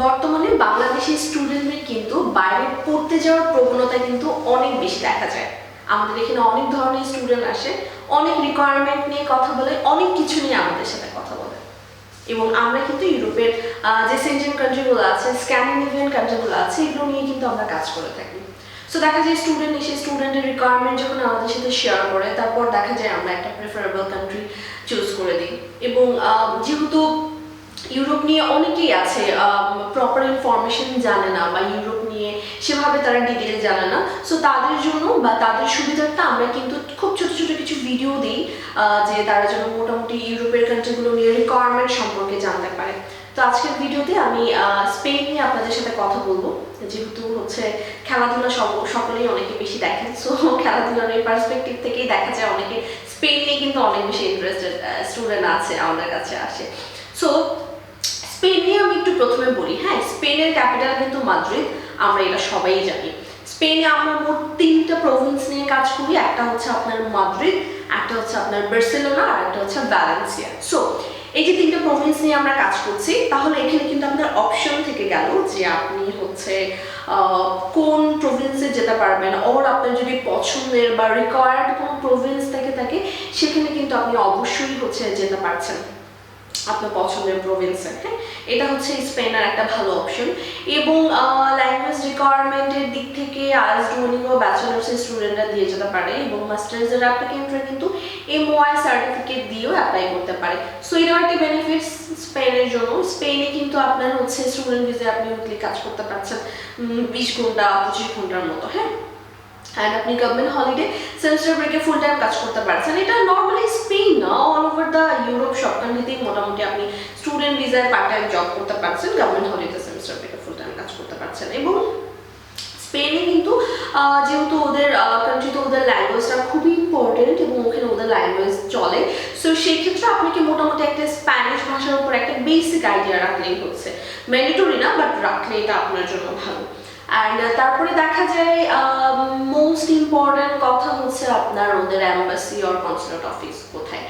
বর্তমানে বাংলাদেশের স্টুডেন্টদের কিন্তু বাইরে পড়তে যাওয়ার প্রবণতা কিন্তু অনেক বেশি দেখা যায়। আমাদের এখানে অনেক ধরনের স্টুডেন্ট আসে, অনেক রিকোয়ারমেন্ট নিয়ে কথা বলে, অনেক কিছু নিয়ে আমাদের সাথে কথা বলে। এবং আমরা কিন্তু ইউরোপের যে সেন্ট্রাল কান্ট্রিগুলো আছে, স্ক্যান্ডিনেভিয়ান কান্ট্রিগুলো আছে, এগুলো নিয়ে কিন্তু আমরা কাজ করে থাকি। সো দেখা যায় স্টুডেন্ট এসে স্টুডেন্টের রিকোয়ারমেন্ট যখন আমাদের সাথে শেয়ার করে, তারপর দেখা যায় আমরা একটা প্রেফারেবল কান্ট্রি চুজ করে দিই। এবং যেহেতু ইউরোপ নিয়ে অনেকেই আছে প্রপার ইনফরমেশন জানে না বা ইউরোপ নিয়ে সেভাবে তারা ডিটেল জানে না। সো তাদের জন্য বা তাদের সুবিধার্থে আমরা কিন্তু খুব ছোট ছোট কিছু ভিডিও দিই যে তারা যেন মোটামুটি ইউরোপের কান্ট্রিগুলো নিয়ে রিকোয়ারমেন্ট সম্পর্কে জানতে পারে। তো আজকের ভিডিওতে আমি স্পেন নিয়ে আপনাদের সাথে কথা বলব। যেহেতু হচ্ছে খেলাধুলা সকলেই অনেকে বেশি দেখেন সো খেলাধুলার এই পার্সপেক্টিভ থেকেই দেখা যায় অনেকে। স্পেন নিয়ে কিন্তু অনেক বেশি ইন্টারেস্টেড স্টুডেন্ট আছে, আমাদের কাছে আসে। সো স্পেন নিয়ে আমি একটু প্রথমে বলি হ্যাঁ স্পেনের ক্যাপিটাল কিন্তু মাদ্রিদ, আমরা এটা সবাই জানি। স্পেনে আমরা মোট তিনটা প্রভিন্স নিয়ে কাজ করি, একটা হচ্ছে আপনার মাদ্রিদ, একটা হচ্ছে আপনার বার্সেলোনা, আর একটা হচ্ছে ভ্যালেন্সিয়া সো এই যে তিনটা প্রভিন্স নিয়ে আমরা কাজ করছি, তাহলে এখানে কিন্তু আপনার অপশন থেকে গেল যে আপনি হচ্ছে কোন প্রভিন্সে যেতে পারবেন ওর আপনার যদি পছন্দের বা রিকোয়ার্ড কোনো প্রভিন্স থেকে থাকে, সেখানে কিন্তু আপনি অবশ্যই হচ্ছে যেতে পারছেন। আপনার পছন্দের প্রভিন্সে হ্যাঁ? এটা হচ্ছে স্পেনের একটা ভালো অপশন এবং ল্যাঙ্গুয়েজ রিকোয়ারমেন্টের দিক থেকে আইএস ডুয়ালিং ও ব্যাচেলার্সের স্টুডেন্টরা দিয়ে যেতে পারে এবং মাস্টার্সের অ্যাপ্লিকেন্টরা কিন্তু এমওআই সার্টিফিকেট দিয়েও অ্যাপ্লাই করতে পারে। সো এটাও একটা বেনিফিটস স্পেনের জন্য। স্পেনে কিন্তু আপনার হচ্ছে স্টুডেন্ট ভিসে আপনি উইকলি কাজ করতে পারছেন বিশ ঘণ্টা, পঁচিশ ঘণ্টার মতো হ্যাঁ? অ্যান্ড আপনি গভর্নমেন্ট হলিডে সেমিস্টার ব্রেকে ফুল টাইম কাজ করতে পারছেন এটা নর্মালি স্পেন না অল ওভার দ্য ইউরোপ সব কান্ট্রিতেই মোটামুটি আপনি স্টুডেন্ট ভিসায় পার্ট টাইম জব করতে পারছেন গভর্নমেন্ট হলিডে সেমিস্টার ব্রেকে ফুল টাইম কাজ করতে পারছেন। এবং স্পেনে কিন্তু যেহেতু ওদের কান্ট্রিতে ওদের ল্যাঙ্গুয়েজটা খুবই ইম্পর্টেন্ট এবং ওখানে ওদের ল্যাঙ্গুয়েজ চলে সো সেই ক্ষেত্রে আপনাকে মোটামুটি একটা স্প্যানিশ ভাষার উপর একটা বেসিক আইডিয়া রাখলেই হচ্ছে। ম্যান্ডেটরি না বাট রাখলে এটা আপনার জন্য ভালো। অ্যান্ড তারপরে দেখা যায় মোস্ট ইম্পর্ট্যান্ট কথা হচ্ছে আপনার ওদের অ্যাম্বাসি অর কনসুলেট অফিস কোথায়।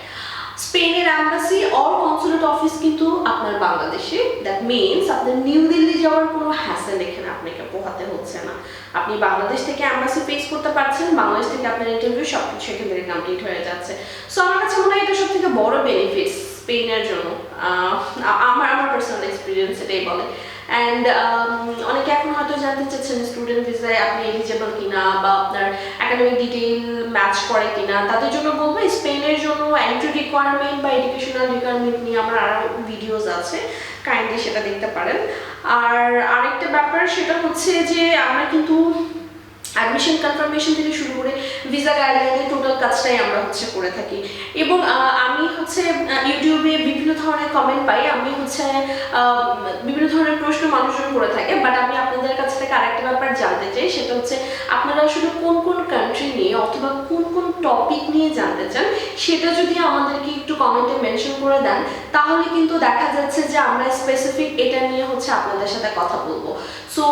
স্পেনের অ্যাম্বাসি অর কনসুলেট অফিস কিন্তু আপনার বাংলাদেশে। দ্যাট মিনস আপনার নিউ দিল্লি যাওয়ার কোনো হ্যাসেল এখানে আপনাকে পোহাতে হচ্ছে না। আপনি বাংলাদেশ থেকে অ্যাম্বাসি ফেস করতে পারছেন, বাংলাদেশ থেকে আপনার ইন্টারভিউ সব কিছু এখান থেকে কমপ্লিট হয়ে যাচ্ছে। সো আমার কাছে মনে হয় এটা সব থেকে বড় বেনিফিটস স্পেনের জন্য আমার আমার পার্সোনাল এক্সপিরিয়েন্স এটাই বলে। অ্যান্ড অনেকে এখন হয়তো জানতে চাচ্ছেন স্টুডেন্ট ভিসায় আপনি এলিজেবল কিনা বা আপনার একাডেমিক ডিটেইল ম্যাচ করে কিনা। তাদের জন্য বলব স্পেনের জন্য এন্ট্রি রিকোয়ারমেন্ট বা এডুকেশনাল রিকোয়ারমেন্ট নিয়ে আমার আরও ভিডিওস আছে। কাইন্ডলি সেটা দেখতে পারেন। আর আরেকটা ব্যাপার, সেটা হচ্ছে যে আমরা কিন্তু অ্যাডমিশন কনফার্মেশন থেকে শুরু করে ভিসা গাইডলাইনের টোটাল কাজটাই আমরা হচ্ছে করে থাকি। এবং আমি হচ্ছে ইউটিউবে বিভিন্ন ধরনের কমেন্ট পাই। আমি হচ্ছে বিভিন্ন ধরনের প্রশ্ন মানুষজন করে থাকে। বাট আমি আপনাদের কাছ থেকে আরেকটা ব্যাপার জানতে চাই। সেটা হচ্ছে, আপনারা আসলে কোন কোন কান্ট্রি নিয়ে অথবা কোন কোন টপিক নিয়ে জানতে চান? সেটা যদি আমাদেরকে একটু কমেন্টে মেনশন করে দেন, তাহলে কিন্তু দেখা যাচ্ছে যে আমরা স্পেসিফিক এটা নিয়ে হচ্ছে আপনাদের সাথে কথা বলব। সো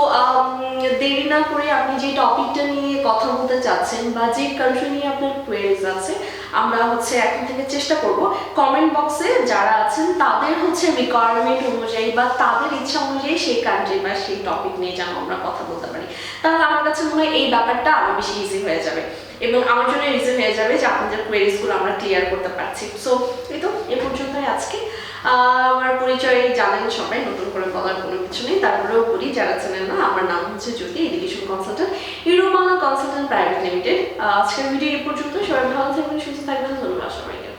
দেরি না করে আপনি যে টপিকটা নিয়ে কথা বলতে চাচ্ছেন বা যে কান্ট্রি নিয়ে আপনার কোয়েরিজ আছে আমরা হচ্ছে এখন থেকে চেষ্টা করব। কমেন্ট বক্সে যারা আছেন, তাদের হচ্ছে রিকোয়ারমেন্ট অনুযায়ী বা তাদের ইচ্ছা অনুযায়ী সেই কান্ট্রি বা সেই টপিক নিয়ে যেন আমরা কথা বলতে পারি। তাহলে আমার কাছে মনে হয় এই ব্যাপারটা আরও বেশি ইজি হয়ে যাবে। এবং আমার জন্য ইজি হয়ে যাবে যে আপনাদের কোয়েরিজগুলো আমরা ক্লিয়ার করতে পারছি। সো এই তো, এ পর্যন্তই আজকে। আমার পরিচয় জানেন সবাই, নতুন করে বলার কোনো কিছু নেই। তারপরেও বলি, যারা চেনেন না, আমার নাম হচ্ছে Jyoti education consultant Eurobangla consultant private limited আজকের ভিডিও এই পর্যন্ত সবাই ভালো থাকবেন, সুস্থ থাকবেন ধন্যবাদ সবাইকে